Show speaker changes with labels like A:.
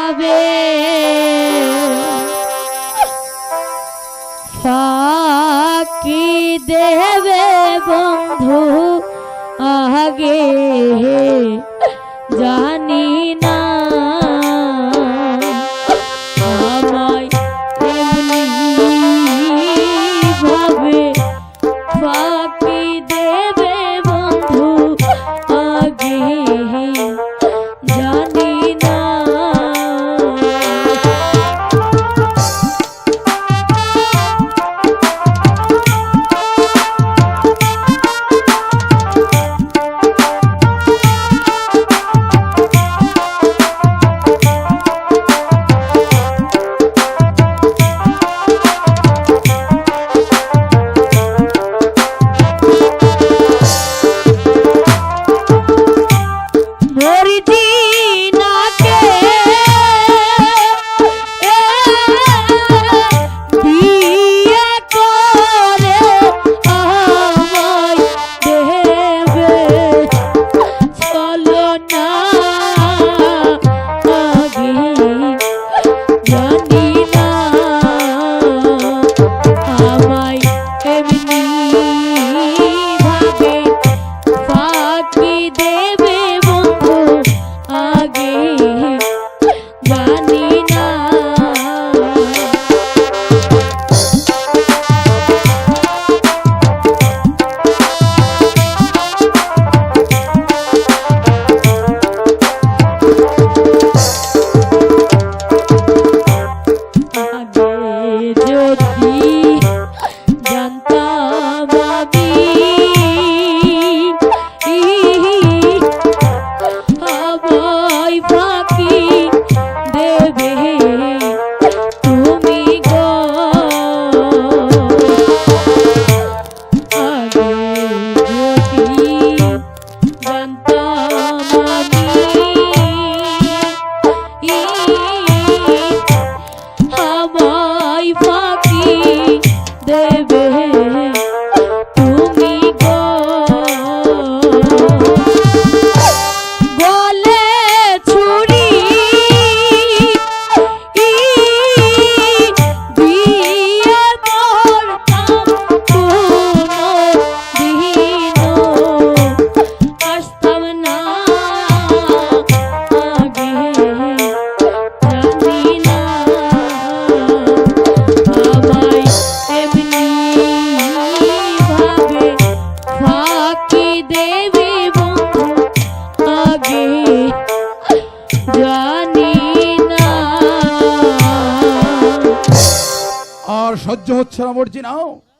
A: যাবে। ফাঁকি দেবে বন্ধু আগে জানি baby. baby. দেবী আগে জানি
B: আর সহ্য হচ্ছে না মর্জি নাও।